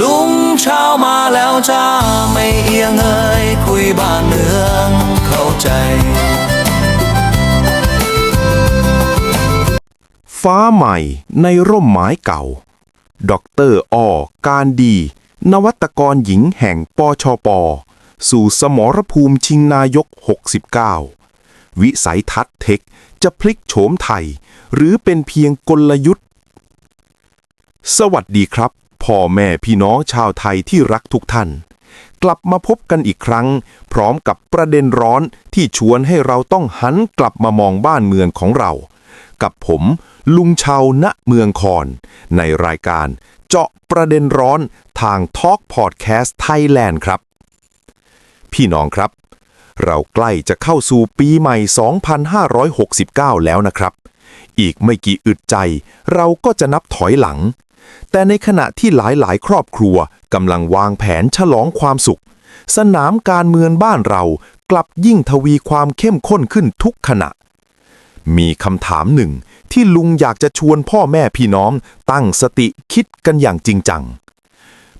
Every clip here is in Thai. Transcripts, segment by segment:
ลุงเช้ามาแล้วจ้าไม่เอียงเอ่ยคุยบ้านเมืองเข้าใจ ฟ้าใหม่ในร่มไม้เก่า ดรออการดี นวัตกรหญิงแห่งปชป สู่สมรภูมิชิงนายก 69 วิสัยทัศน์เทคจะพลิกโฉมไทย หรือเป็นเพียงกลยุทธ์ สวัสดีครับ พ่อแม่พี่น้องชาวไทยที่รักทุกท่าน กลับมาพบกันอีกครั้ง พร้อมกับประเด็นร้อนที่ชวนให้เราต้องหันกลับมามองบ้านเมืองของเรา กับผมลุงชาวณเมืองคอน ในรายการเจาะประเด็นร้อนทาง Talk Podcast Thailand ครับ พี่น้องครับ เราใกล้จะเข้าสู่ปีใหม่ 2569 แล้วนะครับ อีกไม่กี่อึดใจ เราก็จะนับถอยหลัง แต่ในขณะที่หลายๆ ครอบครัวกำลังวางแผนฉลองความสุข สนามการเมืองบ้านเรากลับยิ่งทวีความเข้มข้นขึ้นทุกขณะ มีคำถามหนึ่งที่ลุงอยากจะชวนพ่อแม่พี่น้องตั้งสติคิดกันอย่างจริงจัง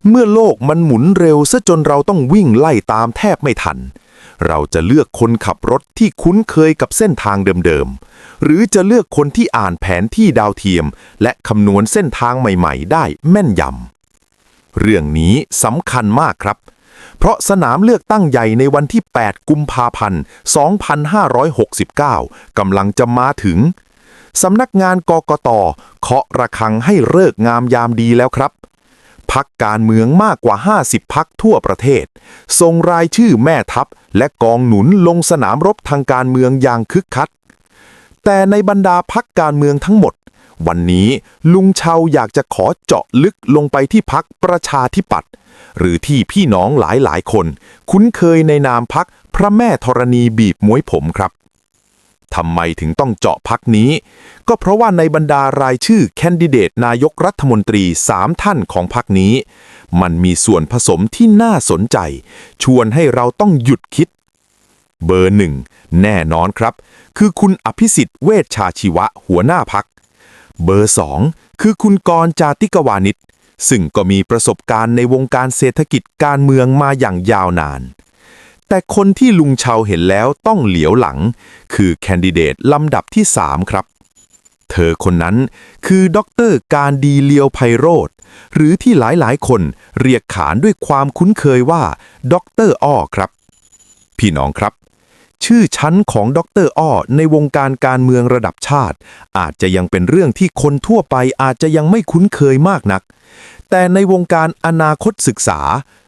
เมื่อโลกมันหมุนเร็วซะจนเราต้องวิ่งไล่ตามแทบไม่ทัน เราจะเลือกคนขับรถที่คุ้นเคยกับเส้นทางเดิมๆ หรือจะเลือกคนที่อ่านแผนที่ดาวเทียม และคำนวณเส้นทางใหม่ๆ ได้แม่นยำ เรื่องนี้สำคัญมากครับ เพราะสนามเลือกตั้งใหญ่ในวันที่ 8 กุมภาพันธ์ 2569 กำลังจะมาถึง สำนักงานกกตเคาะระฆังให้เลิกงามยามดีแล้วครับพักการเมืองมากกว่า 50 พักทั่วประเทศ ส่งรายชื่อแม่ทัพ และกองหนุนลงสนามรบทางการเมืองอย่างคึกคัก แต่ในบรรดาพักการเมืองทั้งหมด วันนี้ลุงเชาอยากจะขอเจาะลึกลงไปที่พักประชาธิปัตย์หรือที่พี่น้องหลายๆคน คุ้นเคยในนามพักพระแม่ธรณีบีบมวยผมครับทำไมถึงต้องเจาะพักนี้ ก็เพราะว่าในบรรดารายชื่อแคนดิเดตนายกรัฐมนตรีสามท่านของพักนี้ มันมีส่วนผสมที่น่าสนใจ ชวนให้เราต้องหยุดคิด เบอร์หนึ่งแน่นอนครับ คือคุณอภิสิทธิ์เวชชาชีวะหัวหน้าพัก เบอร์สองคือคุณกรจาติกวานิชซึ่งก็มีประสบการณ์ในวงการเศรษฐกิจการเมืองมาอย่างยาวนาน แต่คนที่ลุงเชาเห็นแล้วต้องเหลียวหลัง คือแคนดิเดตลำดับที่ 3 ครับ เธอคนนั้นคือดรการดีเลียวไพโรธหรือที่หลายๆ คนเรียกขานด้วยความคุ้นเคยว่าดรอ้อครับ พี่น้องครับ ชื่อชั้นของดรอ้อในวงการการเมืองระดับชาติ อาจจะยังเป็นเรื่องที่คนทั่วไปอาจจะยังไม่คุ้นเคยมากนัก แต่ในวงการอนาคตศึกษา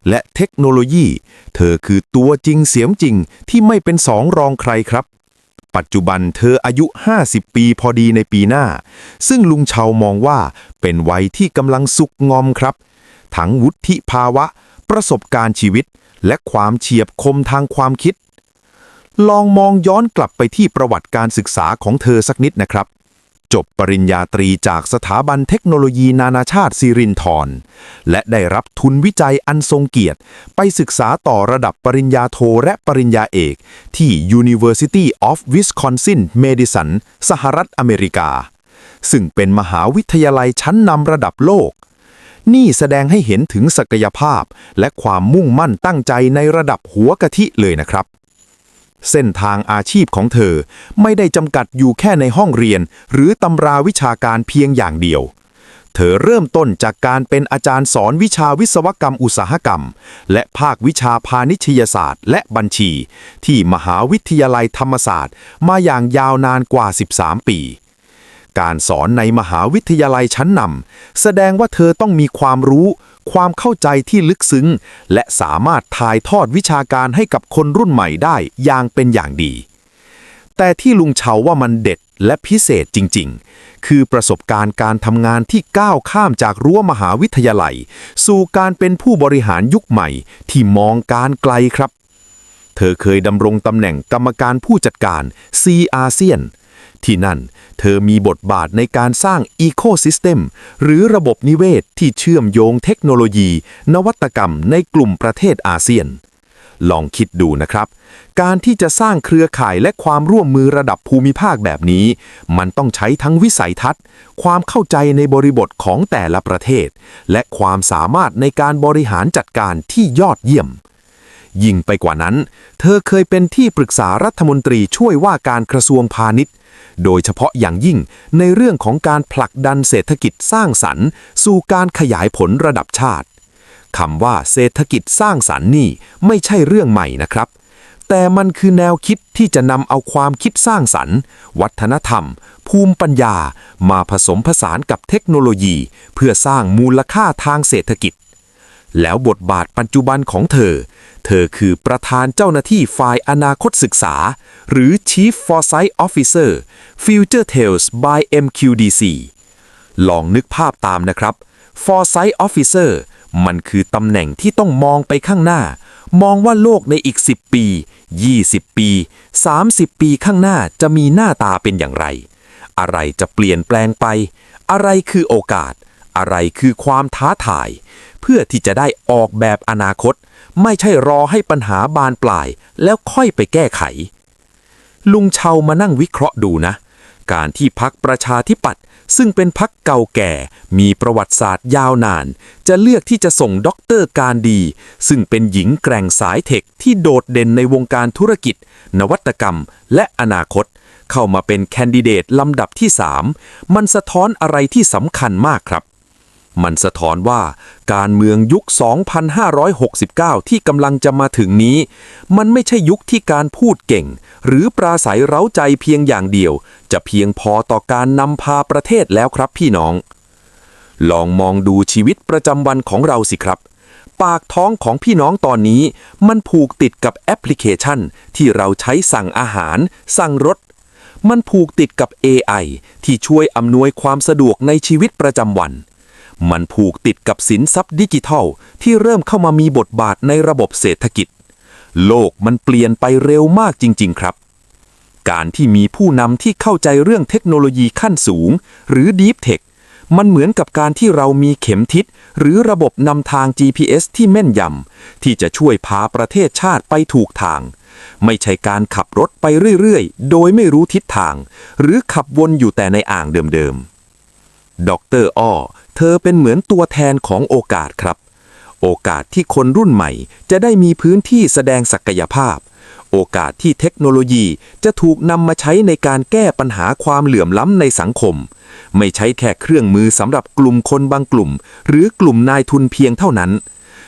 และเทคโนโลยี เธอคือตัวจริงเสียงจริงที่ไม่เป็นสองรองใครครับ ปัจจุบันเธออายุ 50 ปีพอดีในปีหน้า ซึ่งลุงเชามองว่าเป็นวัยที่กำลังสุกงอมครับ ทั้งวุฒิภาวะ ประสบการณ์ชีวิต และความเฉียบคมทางความคิด ลองมองย้อนกลับไปที่ประวัติการศึกษาของเธอสักนิดนะครับ จบปริญญาตรีจากสถาบันเทคโนโลยีนานาชาติซิรินทรและได้รับทุนวิจัยอันทรงเกียรติ ไปศึกษาต่อระดับปริญญาโทและปริญญาเอก ที่ University of Wisconsin Madison สหรัฐอเมริกา ซึ่งเป็นมหาวิทยาลัยชั้นนำระดับโลกนี่แสดงให้เห็นถึงศักยภาพ และความมุ่งมั่นตั้งใจในระดับหัวกะทิเลยนะครับ เส้นทางอาชีพของเธอไม่ได้จำกัดอยู่แค่ในห้องเรียน หรือตำราวิชาการเพียงอย่างเดียว เธอเริ่มต้นจากการเป็นอาจารย์สอนวิชาวิศวกรรมอุตสาหกรรม และภาควิชาพาณิชยศาสตร์ และบัญชี ที่มหาวิทยาลัยธรรมศาสตร์ มาอย่างยาวนานกว่า 13 ปี การสอนในมหาวิทยาลัยชั้นนำแสดงว่าเธอต้องมีความรู้ ความเข้าใจที่ลึกซึ้ง และสามารถถ่ายทอดวิชาการให้กับคนรุ่นใหม่ได้อย่างเป็นอย่างดี แต่ที่ลุงเชาว่ามันเด็ดและพิเศษจริง ๆ คือประสบการณ์การทำงานที่ก้าวข้ามจากรั้วมหาวิทยาลัย สู่การเป็นผู้บริหารยุคใหม่ที่มองการไกลครับ เธอเคยดำรงตำแหน่งกรรมการผู้จัดการ C อาเซียน ที่นั่น เธอมีบทบาทในการสร้างอีโคซิสเต็มหรือระบบนิเวศที่เชื่อมโยงเทคโนโลยี นวัตกรรมในกลุ่มประเทศอาเซียน ลองคิดดูนะครับ การที่จะสร้างเครือข่ายและความร่วมมือระดับภูมิภาคแบบนี้ มันต้องใช้ทั้งวิสัยทัศน์ ความเข้าใจในบริบทของแต่ละประเทศ และความสามารถในการบริหารจัดการที่ยอดเยี่ยมยิ่งไปกว่านั้น เธอเคยเป็นที่ปรึกษารัฐมนตรีช่วยว่าการกระทรวงพาณิชย์ โดยเฉพาะอย่างยิ่งในเรื่องของการผลักดันเศรษฐกิจสร้างสรรค์ สู่การขยายผลระดับชาติคำว่าเศรษฐกิจสร้างสรรค์นี่ไม่ใช่เรื่องใหม่นะครับ แต่มันคือแนวคิดที่จะนำเอาความคิดสร้างสรรค์ วัฒนธรรม ภูมิปัญญา มาผสมผสานกับเทคโนโลยี เพื่อสร้างมูลค่าทางเศรษฐกิจ แล้วบทบาทปัจจุบันของเธอ เธอคือประธานเจ้าหน้าที่ฝ่ายอนาคตศึกษา หรือ Chief Foresight Officer Future Tales by MQDC ลองนึกภาพตามนะครับ Foresight Officer มันคือตำแหน่งที่ต้องมองไปข้างหน้า มองว่าโลกในอีก 10 ปี 20 ปี 30 ปีข้างหน้าจะมีหน้าตาเป็นอย่างไร อะไรจะเปลี่ยนแปลงไป อะไรคือโอกาส อะไรคือความท้าทาย เพื่อที่จะได้ออกแบบอนาคต ไม่ใช่รอให้ปัญหาบานปลาย แล้วค่อยไปแก้ไข ลุงเชามานั่งวิเคราะห์ดูนะ การที่พักประชาธิปัตย์ซึ่งเป็นพักเก่าแก่ มีประวัติศาสตร์ยาวนาน จะเลือกที่จะส่งด็อกเตอร์การดี ซึ่งเป็นหญิงแกร่งสายเทคที่โดดเด่นในวงการธุรกิจ นวัตกรรม และอนาคต เข้ามาเป็นแคนดิเดตลำดับที่ 3 มันสะท้อนอะไรที่สำคัญมากครับ มันสะท้อนว่าการเมืองยุค 2569 ที่กำลังจะมาถึงนี้ มันไม่ใช่ยุคที่การพูดเก่ง หรือปราศัยเร้าใจเพียงอย่างเดียว จะเพียงพอต่อการนำพาประเทศแล้วครับพี่น้อง ลองมองดูชีวิตประจำวันของเราสิครับ ปากท้องของพี่น้องตอนนี้ มันผูกติดกับแอปพลิเคชัน ที่เราใช้สั่งอาหาร สั่งรถ มันผูกติดกับ AI ที่ช่วยอำนวยความสะดวกในชีวิตประจำวัน มันผูกติดกับสินทรัพย์ดิจิทัล ที่เริ่มเข้ามามีบทบาทในระบบเศรษฐกิจ โลกมันเปลี่ยนไปเร็วมากจริง ๆ ครับ การที่มีผู้นำที่เข้าใจเรื่องเทคโนโลยีขั้นสูง หรือ Deep Tech มันเหมือนกับการที่เรามีเข็มทิศ หรือระบบนำทาง GPS ที่แม่นยำที่จะช่วยพาประเทศชาติไปถูกทาง ไม่ใช่การขับรถไปเรื่อย ๆ โดยไม่รู้ทิศทาง หรือขับวนอยู่แต่ในอ่างเดิม ๆ ดรอ้อเธอเป็นเหมือนตัวแทนของโอกาสครับ โอกาสที่คนรุ่นใหม่จะได้มีพื้นที่แสดงศักยภาพ โอกาสที่เทคโนโลยีจะถูกนำมาใช้ในการแก้ปัญหาความเหลื่อมล้ำในสังคม ไม่ใช้แค่เครื่องมือสำหรับกลุ่มคนบางกลุ่ม หรือกลุ่มนายทุนเพียงเท่านั้น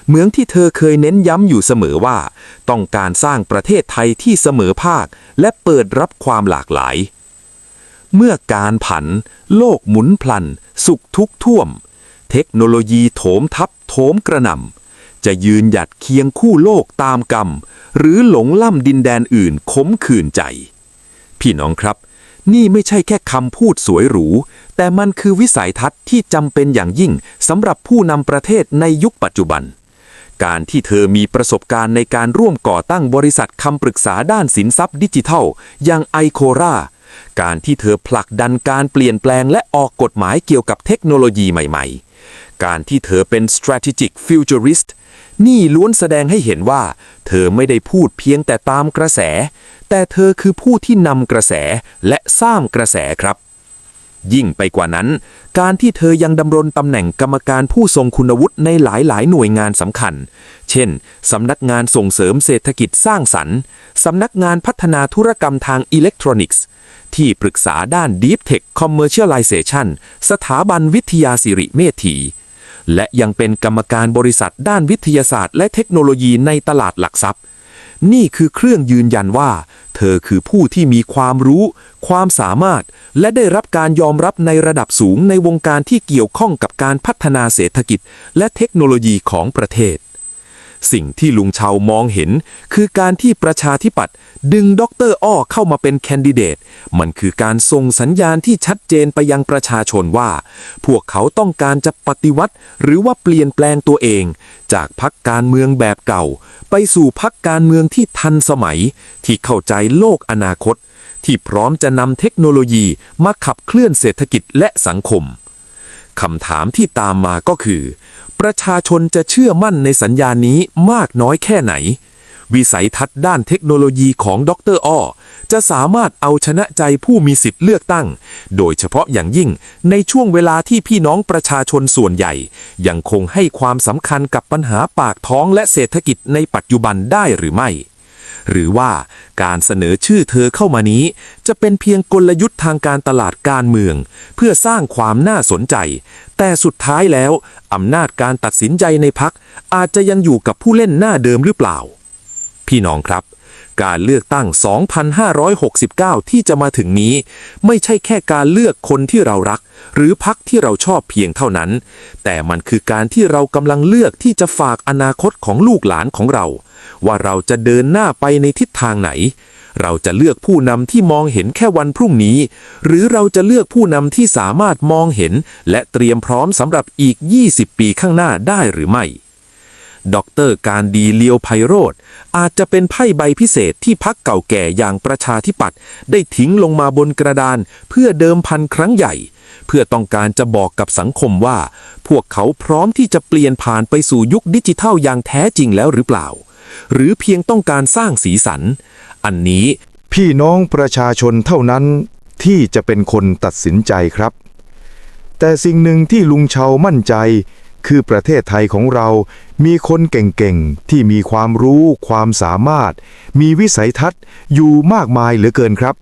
เหมือนที่เธอเคยเน้นย้ำอยู่เสมอว่า ต้องการสร้างประเทศไทยที่เสมอภาค และเปิดรับความหลากหลาย เมื่อการผัน โลกหมุนพลัน สุขทุกท่วม เทคโนโลยีโถมทับโถมกระหน่ำ จะยืนหยัดเคียงคู่โลกตามกรรม หรือหลงล่ำดินแดนอื่นขมขื่นใจ พี่น้องครับ นี่ไม่ใช่แค่คำพูดสวยหรู แต่มันคือวิสัยทัศน์ที่จำเป็นอย่างยิ่งสำหรับผู้นำประเทศในยุคปัจจุบันการที่เธอมีประสบการณ์ในการร่วมก่อตั้งบริษัทคำปรึกษาด้านสินทรัพย์ดิจิทัล อย่างไอโครา การที่เธอผลักดันการเปลี่ยนแปลงและออกกฎหมายเกี่ยวกับเทคโนโลยีใหม่ๆ การที่เธอเป็น strategic futurist นี่ล้วนแสดงให้เห็นว่า เธอไม่ได้พูดเพียงแต่ตามกระแส แต่เธอคือผู้ที่นำกระแสและสร้างกระแสครับ ยิ่งไปกว่านั้น การที่เธอยังดำรงตำแหน่งกรรมการผู้ทรงคุณวุฒิในหลายๆ หน่วยงานสำคัญ เช่น สำนักงานส่งเสริมเศรษฐกิจสร้างสรรค์ สำนักงานพัฒนาธุรกรรมทางอิเล็กทรอนิกส์ ที่ปรึกษาด้าน Deep Tech Commercialization สถาบันวิทยาสิริเมธี และยังเป็นกรรมการบริษัทด้านวิทยาศาสตร์ และเทคโนโลยีในตลาดหลักทรัพย์ นี่คือเครื่องยืนยันว่า เธอคือผู้ที่มีความรู้ ความสามารถ และได้รับการยอมรับในระดับสูงในวงการที่เกี่ยวข้องกับการพัฒนาเศรษฐกิจ และเทคโนโลยีของประเทศ สิ่งที่ลุงเชามองเห็น คือการที่ประชาธิปัตย์ดึงดรอ้อเข้ามาเป็นแคนดิเดต มันคือการส่งสัญญาณที่ชัดเจนไปยังประชาชนว่า พวกเขาต้องการจะปฏิวัติ หรือว่าเปลี่ยนแปลงตัวเอง จากพักการเมืองแบบเก่า ไปสู่พักการเมืองที่ทันสมัย ที่เข้าใจโลกอนาคต ที่พร้อมจะนำเทคโนโลยีมาขับเคลื่อนเศรษฐกิจและสังคมคำถามที่ตามมาก็คือ ประชาชนจะเชื่อมั่นในสัญญานี้มากน้อยแค่ไหน วิสัยทัศน์ด้านเทคโนโลยีของดรอ้อจะสามารถเอาชนะใจผู้มีสิทธิ์เลือกตั้ง โดยเฉพาะอย่างยิ่งในช่วงเวลาที่พี่น้องประชาชนส่วนใหญ่ ยังคงให้ความสำคัญกับปัญหาปากท้องและเศรษฐกิจในปัจจุบันได้หรือไม่ หรือว่าการเสนอชื่อเธอเข้ามานี้ จะเป็นเพียงกลยุทธ์ทางการตลาดการเมือง เพื่อสร้างความน่าสนใจ แต่สุดท้ายแล้ว อำนาจการตัดสินใจในพักอาจจะยังอยู่กับผู้เล่นหน้าเดิมหรือเปล่า พี่น้องครับ การเลือกตั้ง 2,569 ที่จะมาถึงนี้ ไม่ใช่แค่การเลือกคนที่เรารัก หรือพักที่เราชอบเพียงเท่านั้น แต่มันคือการที่เรากำลังเลือกที่จะฝากอนาคตของลูกหลานของเรา ว่าเราจะเดินหน้าไปในทิศทางไหน เราจะเลือกผู้นำที่มองเห็นแค่วันพรุ่งนี้ หรือเราจะเลือกผู้นำที่สามารถมองเห็น และเตรียมพร้อมสำหรับอีก 20 ปีข้างหน้าได้หรือไม่ดรการดีเลียวไพโรธอาจจะเป็นไพ่ใบพิเศษที่พักเก่าแก่อย่างประชาธิปัตย์ได้ทิ้งลงมาบนกระดานเพื่อเดิมพันครั้งใหญ่ เพื่อต้องการจะบอกกับสังคมว่า พวกเขาพร้อมที่จะเปลี่ยนผ่านไปสู่ยุคดิจิทัลอย่างแท้จริงแล้วหรือเปล่า หรือเพียงต้องการสร้างสีสัน อันนี้ พี่น้องประชาชนเท่านั้นที่จะเป็นคนตัดสินใจครับ แต่สิ่งหนึ่งที่ลุงเชามั่นใจ คือประเทศไทยของเรามีคนเก่งๆ ที่มีความรู้ ความสามารถ มีวิสัยทัศน์อยู่มากมายเหลือเกินครับ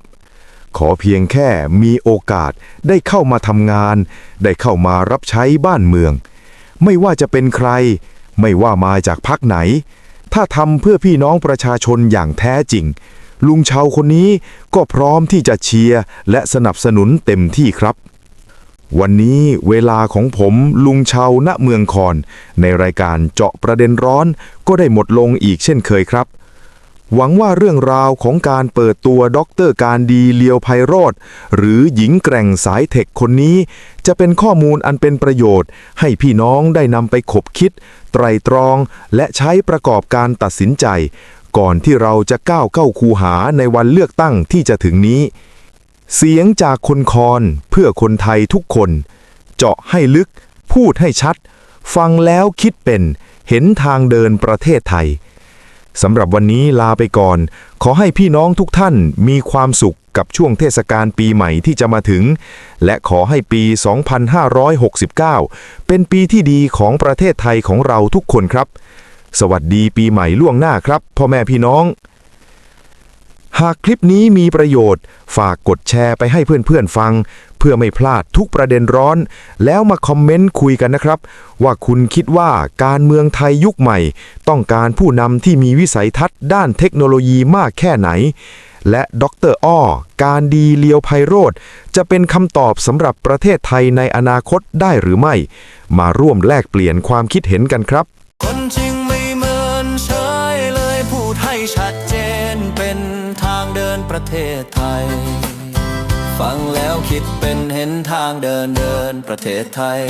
ขอเพียงแค่มีโอกาสได้เข้ามาทำงาน ได้เข้ามารับใช้บ้านเมือง ไม่ว่าจะเป็นใคร ไม่ว่ามาจากพักไหน ถ้าทำเพื่อพี่น้องประชาชนอย่างแท้จริง ลุงเชาคนนี้ก็พร้อมที่จะเชียร์และสนับสนุนเต็มที่ครับ วันนี้เวลาของผมลุงเชาณเมืองคอน ในรายการเจาะประเด็นร้อนก็ได้หมดลงอีกเช่นเคยครับ หวังว่าเรื่องราวของการเปิดตัวด็อกเตอร์การดีเลียวไพโรธหรือหญิงแกร่งสายเทคคนนี้ จะเป็นข้อมูลอันเป็นประโยชน์ ให้พี่น้องได้นำไปขบคิด ไตรตรอง และใช้ประกอบการตัดสินใจ ก่อนที่เราจะก้าวเข้าคูหาในวันเลือกตั้งที่จะถึงนี้ เสียงจากคนคอนเพื่อคนไทยทุกคน เจาะให้ลึก พูดให้ชัด ฟังแล้วคิดเป็น เห็นทางเดินประเทศไทย สำหรับวันนี้ลาไปก่อน ขอให้พี่น้องทุกท่านมีความสุขกับช่วงเทศกาลปีใหม่ที่จะมาถึง และขอให้ปี 2569 เป็นปีที่ดีของประเทศไทยของเราทุกคนครับ สวัสดีปีใหม่ล่วงหน้าครับ พ่อแม่พี่น้อง หากคลิปนี้มีประโยชน์ ฝากกดแชร์ไปให้เพื่อนๆฟัง เพื่อไม่พลาดทุกประเด็นร้อน แล้วมาคอมเมนต์คุยกันนะครับ ว่าคุณคิดว่าการเมืองไทยยุคใหม่ ต้องการผู้นำที่มีวิสัยทัศน์ด้านเทคโนโลยีมากแค่ไหน และดรอ้อการดีเลียวไพโรธจะเป็นคำตอบสำหรับประเทศไทยในอนาคตได้หรือไม่ มาร่วมแลกเปลี่ยนความคิดเห็นกันครับ ประเทศไทย ฟังแล้วคิดเป็นเห็นทางเดินเดินประเทศไทย